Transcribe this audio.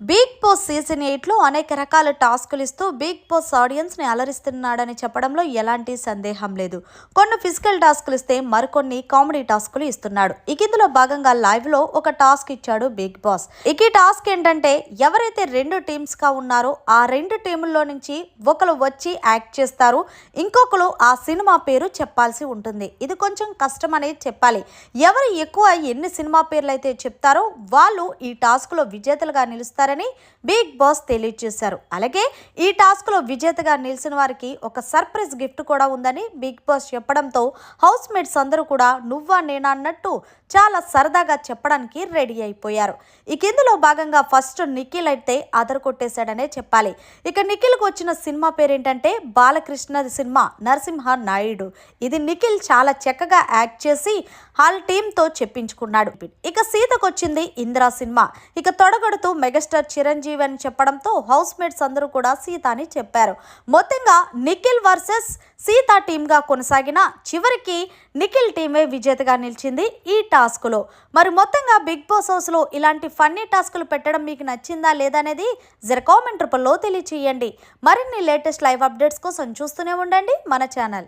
Bigg Boss season ఎయిట్లో అనేక రకాల టాస్కులు ఇస్తూ బిగ్ బాస్ ఆడియన్స్ని అలరిస్తున్నాడని చెప్పడంలో ఎలాంటి సందేహం లేదు. కొన్ని ఫిజికల్ టాస్కులు ఇస్తే మరికొన్ని కామెడీ టాస్కులు ఇస్తున్నాడు. ఇక ఇందులో భాగంగా లైవ్లో ఒక టాస్క్ ఇచ్చాడు బిగ్ బాస్. ఇక ఈ టాస్క్ ఏంటంటే ఎవరైతే రెండు టీమ్స్గా ఉన్నారో ఆ రెండు టీముల్లో నుంచి ఒకరు వచ్చి యాక్ట్ చేస్తారు. ఇంకొకరు ఆ సినిమా పేరు చెప్పాల్సి ఉంటుంది. ఇది కొంచెం కష్టం అనేది చెప్పాలి. ఎవరు ఎక్కువ ఎన్ని సినిమా పేర్లు అయితే చెప్తారో వాళ్ళు ఈ టాస్క్లో విజేతలుగా నిలుస్తారు. నిలుస్తారని బిగ్ బాస్ తెలియజేశారు. అలాగే ఈ టాస్క్లో విజేతగా నిలిచిన వారికి ఒక సర్ప్రైజ్ గిఫ్ట్ కూడా ఉందని బిగ్ బాస్ చెప్పడంతో హౌస్ మేట్స్ అందరూ కూడా నువ్వా నేనా అన్నట్టు చాలా సరదాగా చెప్పడానికి రెడీ అయిపోయారు. ఇక ఇందులో భాగంగా ఫస్ట్ నిఖిల్ అయితే అదర్ కొట్టేశాడనే చెప్పాలి. ఇక నిఖిల్కి వచ్చిన సినిమా పేరేంటంటే బాలకృష్ణ సినిమా నరసింహ నాయుడు. ఇది నిఖిల్ చాలా చక్కగా యాక్ట్ చేసి వాళ్ళ టీంతో చెప్పించుకున్నాడు. ఇక సీతకొచ్చింది ఇందిరా సినిమా. ఇక తొడగొడుతూ మెగాస్టార్ చిరంజీవి అని చెప్పడంతో హౌస్ మేట్స్ అందరూ కూడా సీత అని చెప్పారు. మొత్తంగా నిఖిల్ వర్సెస్ సీత టీమ్గా కొనసాగిన చివరికి నిఖిల్ టీమే విజేతగా నిలిచింది ఈ టాస్క్లో. మరి మొత్తంగా బిగ్ బాస్ హౌస్లో ఇలాంటి ఫన్నీ టాస్కులు పెట్టడం మీకు నచ్చిందా లేదా అనేది జర కామెంట్ రూపంలో తెలియచేయండి. మరిన్ని లేటెస్ట్ లైవ్ అప్డేట్స్ కోసం చూస్తూనే ఉండండి మన ఛానల్.